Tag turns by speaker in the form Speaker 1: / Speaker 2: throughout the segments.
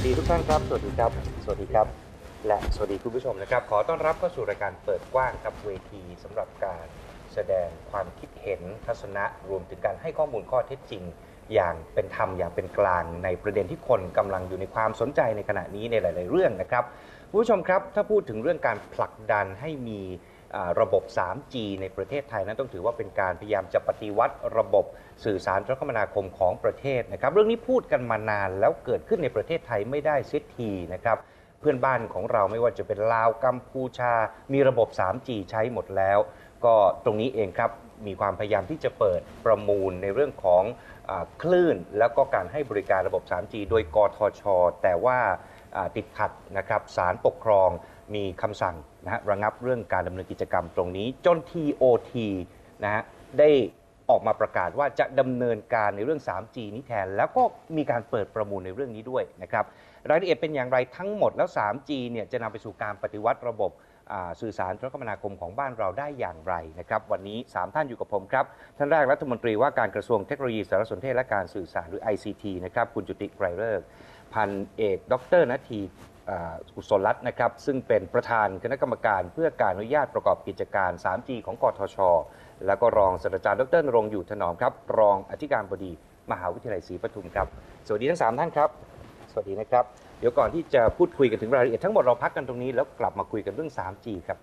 Speaker 1: วัสดีทุกท่านครับ สวัสดีครับ สวัสดีครับ และสวัสดีคุณผู้ชมนะครับ ขอต้อนรับเข้าสู่รายการเปิดกว้างกับเวทีสำหรับการแสดงความคิดเห็นทัศนะรวมถึงการให้ข้อมูลข้อเท็จจริง อย่างเป็นธรรมอย่างเป็นกลางในประเด็นที่คนกำลังอยู่ในความสนใจในขณะนี้ในหลาย ๆ เรื่องนะครับผู้ชมครับ ถ้าพูดถึงเรื่องการผลักดันให้มี ระบบ 3G ในประเทศไทยนั้นต้องถือว่าเป็นการพยายามจะปฏิวัติระบบสื่อสารโทรคมนาคมของประเทศนะครับ เรื่องนี้พูดกันมานานแล้วเกิดขึ้นในประเทศไทยไม่ได้เสียทีนะครับเพื่อนบ้านของเราไม่ว่าจะเป็นลาวกัมพูชา มีระบบ 3G ใช้หมดแล้ว ก็ตรงนี้เองครับมีความพยายามที่จะเปิดประมูลในเรื่องของอคลื่น แล้วก็การให้บริการระบบ 3G โดยกทช แต่ว่า ติดขัดนะครับศาลปกครองมีคำสั่งนะฮะระงับเรื่องการดำเนินกิจกรรมตรงนี้ จน TOT นะฮะได้ออกมาประกาศว่าจะดำเนินการในเรื่อง 3G นี้แทน แล้วก็มีการเปิดประมูลในเรื่องนี้ด้วยนะครับรายละเอียดเป็นอย่างไรทั้งหมดแล้ว 3G เนี่ยจะนำไปสู่การปฏิวัติระบบสื่อสารโทรคมนาคมของบ้านเราได้อย่างไรนะครับวันนี้ 3 ท่านอยู่กับผมครับ ท่านแรกรัฐมนตรีว่าการกระทรวงเทคโนโลยีสารสนเทศและการสื่อสารหรือ ICT นะครับคุณจุติไกรเลิก พันเอก ดรนาทีอุศลรัตน์นะครับ ซึ่งเป็นประธานคณะกรรมการเพื่อการอนุญาตประกอบกิจการ 3G ของกทช แล้วก็รองศาสตราจารย์ดรนรงค์อยู่ถนอมครับ รองอธิการบดีมหาวิทยาลัยศรีปทุมครับ สวัสดีทั้งสามท่านครับ สวัสดีนะครับ เดี๋ยวก่อนที่จะพูดคุยกันถึงรายละเอียดทั้งหมดเราพักกันตรงนี้แล้วกลับมาคุยกันเรื่อง 3G ครับ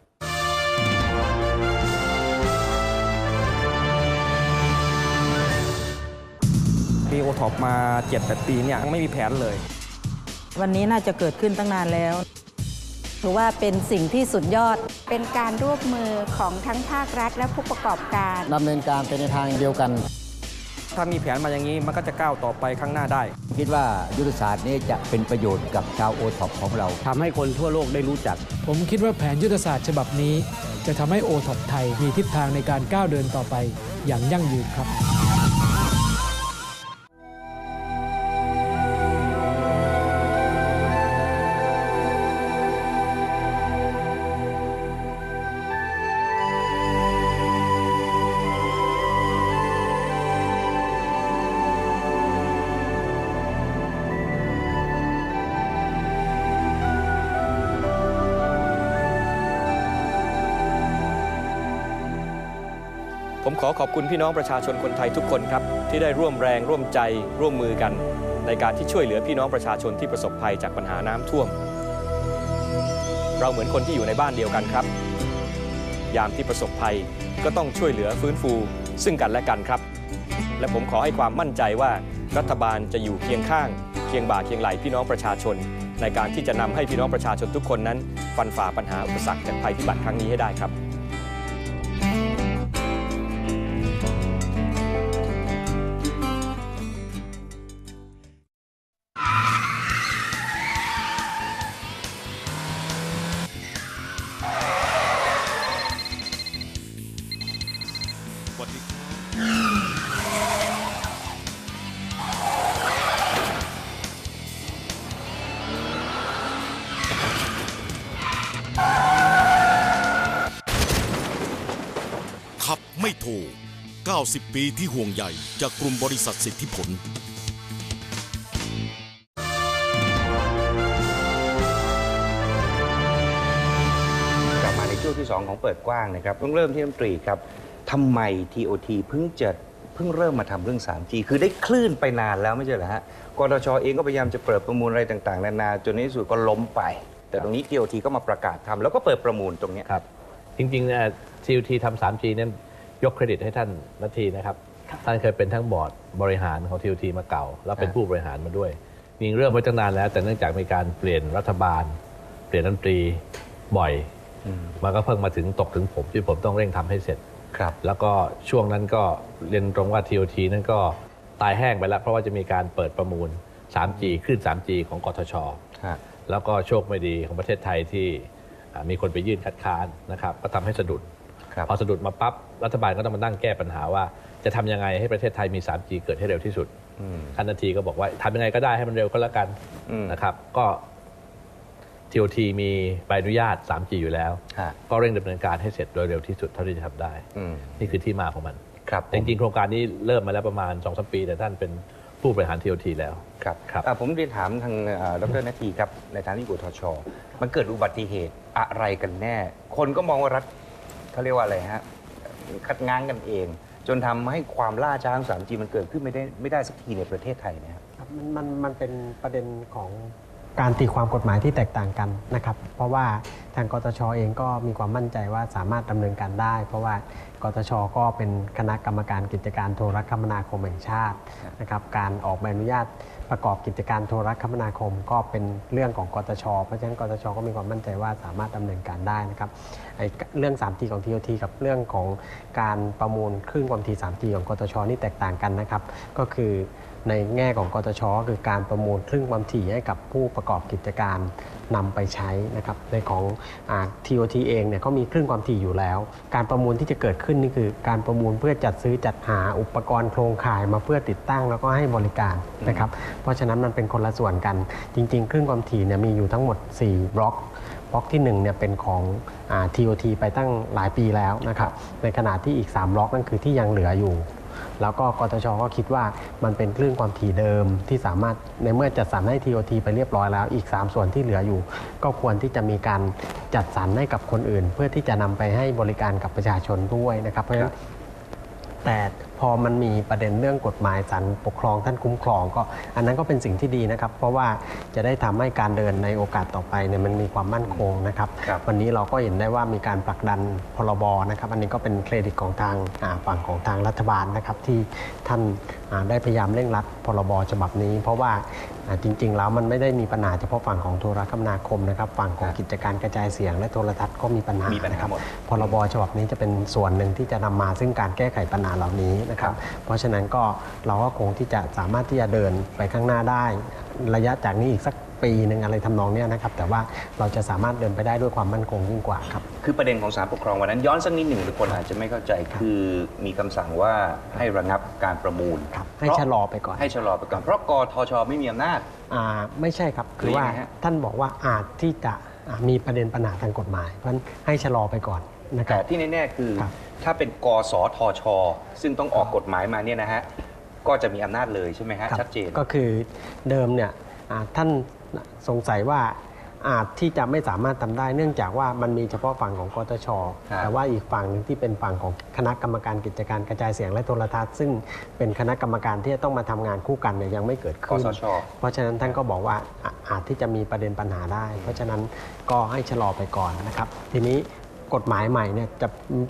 Speaker 2: ปีโอท็อปมา 7-8 ปีเนี่ยยังไม่มีแผนเลย
Speaker 3: วันนี้น่าจะเกิดขึ้นตั้งนานแล้ว
Speaker 4: ถือว่าเป็นสิ่งที่สุดยอด
Speaker 5: เป็นการร่วมมือของทั้งภาครัฐและผู้ประกอบการ
Speaker 6: ดำเนินการไปในทางเดียวกัน
Speaker 2: ถ้ามีแผนมาอย่างนี้มันก็จะก้าวต่อไปข้างหน้าได้
Speaker 6: คิดว่ายุทธศาสตร์นี้จะเป็นประโยชน์กับชาวโอท็อปของเรา
Speaker 7: ทำให้คนทั่วโลกได้รู้จัก
Speaker 8: ผมคิดว่าแผนยุทธศาสตร์ฉบับนี้ จะทำให้โอท็อปไทยมีทิศทางในการก้าวเดินต่อไปอย่างยั่งยืนครับ
Speaker 9: ผมขอขอบคุณพี่น้องประชาชนคนไทยทุกคนครับ ที่ได้ร่วมแรงร่วมใจร่วมมือกัน ในการที่ช่วยเหลือพี่น้องประชาชนที่ประสบภัยจากปัญหาน้ำท่วม เราเหมือนคนที่อยู่ในบ้านเดียวกันครับ ยามที่ประสบภัยก็ต้องช่วยเหลือฟื้นฟู ซึ่งกันและกันครับ และผมขอให้ความมั่นใจว่ารัฐบาลจะอยู่เคียงข้าง เคียงบ่าเคียงไหลพี่น้องประชาชน ในการที่จะนำให้พี่น้องประชาชนทุกคนนั้นฟันฝ่าปัญหาอุปสรรคจากภัยพิบัติครั้งนี้ให้ได้ครับ
Speaker 10: ขับไม่โทร90 ปีที่ห่วงใยจากกลุ่มบริษัทสิทธิผล
Speaker 1: กลับมาในช่วงที่ 2 ของเปิดกว้างนะครับ ต้องเริ่มที่น้ำตรีครับ ทำไม TOT เพิ่งจะเพิ่งเริ่มมาทำเรื่อง 3G คือได้คลื่นไปนานแล้วไม่ใช่เหรอฮะกทชเองก็พยายามจะเปิดประมูลอะไรต่างๆ นานาจนในที่สุดก็ล้มไป แต่ตรงนี้ TOT ก็มาประกาศทำแล้วก็เปิดประมูลตรงเนี้ย
Speaker 7: ครับ จริงๆเนี่ย TUT ทำ 3G เนี่ยยกเครดิตให้ท่านนาทีนะครับ ท่านเคยเป็นทั้งบอร์ดบริหารของ TUT มาเก่า แล้วเป็นผู้บริหารมาด้วยจริงๆเริ่มไว้ตั้งนานแล้ว แต่เนื่องจากมีการเปลี่ยนรัฐบาล เปลี่ยนรัฐมนตรีบ่อย
Speaker 1: อืม
Speaker 7: มันก็เพิ่งมาถึงตกถึงผมที่ผมต้องเร่งทำให้เสร็จ
Speaker 1: ครับ
Speaker 7: แล้วก็ช่วงนั้นก็เรียนตรงว่า TOT นั้นก็ตายแห้งไปแล้ว เพราะว่าจะมีการเปิดประมูล 3G ขึ้น 3G ของกทช
Speaker 1: ฮะ
Speaker 7: แล้วก็โชคไม่ดีของประเทศไทยที่อ่ามีคนไปยื่นคัดค้านนะครับ ก็ทำให้สะดุด
Speaker 1: ครับ
Speaker 7: พอสะดุดมาปั๊บรัฐบาลก็ต้องมานั่งแก้ปัญหาว่า จะทำยังไงให้ประเทศไทยมี 3G เกิดให้เร็วที่สุด
Speaker 1: อืม
Speaker 7: ท่านนาทีก็บอกว่าทำยังไงก็ได้ให้มันเร็วก็แล้วกัน
Speaker 1: อืม
Speaker 7: นะครับ ก็ TOT มีใบอนุญาต 3G อยู่แล้ว
Speaker 1: ฮะ
Speaker 7: ก็เร่งดำเนินการให้เสร็จโดยเร็วที่สุดเท่าที่จะทำได้
Speaker 1: อืม
Speaker 7: นี่คือที่มาของมัน
Speaker 1: ครับ
Speaker 7: แต่จริงๆ โครงการนี้เริ่มมาแล้วประมาณ2อสปี แต่ท่านเป็นผู้บริหาร TOT แล้ว
Speaker 1: ครับ
Speaker 7: ครับ
Speaker 1: อะผมเรียนถามทางเอ่อดรนาทีครับ ในทางที่กทช มันเกิดอุบัติเหตุอะไรกันแน่ คนก็มองว่ารัฐเขาเรียกว่าอะไรฮะ คัดง้างกันเอง จนทำให้ความล่าช้าของ 3G มันเกิดขึ้นไม่ได้ไม่ได้สักทีในประเทศไทยนะครับ
Speaker 11: ครับมันมันมันเป็นประเด็นของ การตีความกฎหมายที่แตกต่างกันนะครับ เพราะว่าทางกตชเองก็มีความมั่นใจว่าสามารถดำเนินการได้ เพราะว่ากตชก็เป็นคณะกรรมการกิจการโทรคมนาคมแห่งชาตินะครับการออกใบอนุญาตประกอบกิจการโทรคมนาคม ก็เป็นเรื่องของกตช เพราะฉะนั้นกตช ก็มีความมั่นใจว่าสามารถดำเนินการได้นะครับไอ้เรื่อง 3G ของ TOT กับเรื่องของการประมูลคลื่นความถี่ 3G ของกตช นี่แตกต่างกันนะครับ ก็คือ ในแง่ของกตชคือการประมูลครึ่งความถี่ให้กับผู้ประกอบกิจการนำไปใช้นะครับในของอ TOT เองเนี่ยเขามีครึ่งความถี่อยู่แล้ว การประมูลที่จะเกิดขึ้นนี่คือการประมูลเพื่อจัดซื้อจัดหาอุปกรณ์โครงข่ายมาเพื่อติดตั้งแล้วก็ให้บริการนะครับเพราะฉะนั้นมันเป็นคนละส่วนกัน จริง ๆ ครึ่งความถี่เนี่ยมีอยู่ทั้งหมด 4 บล็อกบล็อกที่1เนี่ยเป็นของอ TOT ไปตั้งหลายปีแล้วนะครับในขณะที่อีก 3 บล็อกนั่นคือที่ยังเหลืออยู่ แล้วก็กตชก็คิดว่ามันเป็นคลื่นความถี่เดิมที่สามารถในเมื่อจัดสรรให้ TOT ไปเรียบร้อยแล้ว อีก 3 ส่วนที่เหลืออยู่ ก็ควรที่จะมีการจัดสรรให้กับคนอื่น เพื่อที่จะนำไปให้บริการกับประชาชนด้วยนะครับเพราะฉะนั้นแต่ พอมันมีประเด็นเรื่องกฎหมายศาลปกครองท่านคุ้มครองก็ อันนั้นก็เป็นสิ่งที่ดีนะครับ เพราะว่าจะได้ทำให้การเดินในโอกาสต่อไปเนี่ยมันมีความมั่นคงนะครับ
Speaker 1: ครับ
Speaker 11: วันนี้เราก็เห็นได้ว่ามีการผลักดันพรบนะครับอันนี้ก็เป็นเครดิตของทางอ่าฝั่งของทางรัฐบาลนะครับที่ท่านอ่าได้พยายามเร่งรัดพรบฉบับนี้ เพราะว่าอ่า จริง ๆ แล้วมันไม่ได้มีปัญหาเฉพาะฝั่งของโทรคมนาคมนะครับฝั่งของกิจการกระจายเสียง และโทรทัศน์ก็มีปัญหา
Speaker 1: มีปัญหา
Speaker 11: นะครับ
Speaker 1: หมด
Speaker 11: พรบฉบับนี้จะเป็นส่วนหนึ่งที่จะนำมาซึ่งการแก้ไขปัญหาเหล่านี้นะครับ เพราะฉะนั้นก็เราก็คงที่จะสามารถที่จะเดินไปข้างหน้าได้ ระยะจากนี้อีกสัก ปีหนึ่งอะไรทำนองเนี้ยนะครับแต่ว่าเราจะสามารถเดินไปได้ด้วยความมั่นคงยิ่งกว่าครับ
Speaker 1: คือประเด็นของศาลปกครองวันนั้นย้อนสักนิดหนึ่งทุกคนอาจจะไม่เข้าใจคือมีคำสั่งว่าให้ระงับการประมูล
Speaker 11: ครับให้
Speaker 1: เพรา
Speaker 11: ชะลอไปก่อน
Speaker 1: ให้ชะลอไปก่อนเพราะกทชไม่มีอำนาจ
Speaker 11: อ่าไม่ใช่ครับคือว่า
Speaker 1: หรือยังไงฮะ
Speaker 11: ท่านบอกว่าอาจที่จะอ่ามีประเด็นปัญหาทางกฎหมาย เพราะฉะนั้นให้ชะลอไปก่อนนะค
Speaker 1: แต่
Speaker 11: รับ
Speaker 1: ที่แน่ๆคือ
Speaker 11: ครับ
Speaker 1: ถ้าเป็นกสทช ซึ่งต้องออกกฎหมายมาเนี่ยนะฮะก็จะมีอำนาจเลยใช่ไหมฮะ
Speaker 11: ครับ
Speaker 1: ชัดเจน
Speaker 11: ก็คือเดิมเนี่ยอ่าท่าน สงสัยว่าอาจที่จะไม่สามารถทำได้ เนื่องจากว่ามันมีเฉพาะฝั่งของกตช
Speaker 1: ครับ
Speaker 11: แต่ว่าอีกฝั่งหนึ่งที่เป็นฝั่งของคณะกรรมการกิจการกระจายเสียงและโทรทัศน์ ซึ่งเป็นคณะกรรมการที่จะต้องมาทำงานคู่กันเนี่ยยังไม่เกิด
Speaker 1: ก
Speaker 11: ขึ้น
Speaker 1: สช
Speaker 11: เพราะฉะนั้นท่านก็บอกว่าอะอาจที่จะมีประเด็นปัญหาได้ เพราะฉะนั้นก็ให้ชะลอไปก่อนนะครับ ทีนี้กฎหมายใหม่เนี่ยจะ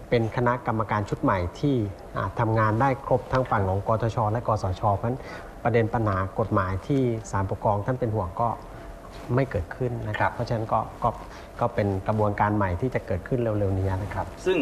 Speaker 11: เป็นคณะกรรมการชุดใหม่ที่อ่าทำงานได้ครบทั้งฝั่งของกตชและกสชเพราะฉะนั้น ประเด็นปัญหากฎหมายที่สารปกครองท่านเป็นห่วงก็ไม่เกิดขึ้นนะ
Speaker 1: ครั
Speaker 11: รับ
Speaker 1: บ
Speaker 11: เพราะฉะนั้นก็ก็ก็เป็นกระบวนการใหม่ที่จะเกิดขึ้นเร็วๆนี้นะครับ
Speaker 1: ซึ่ง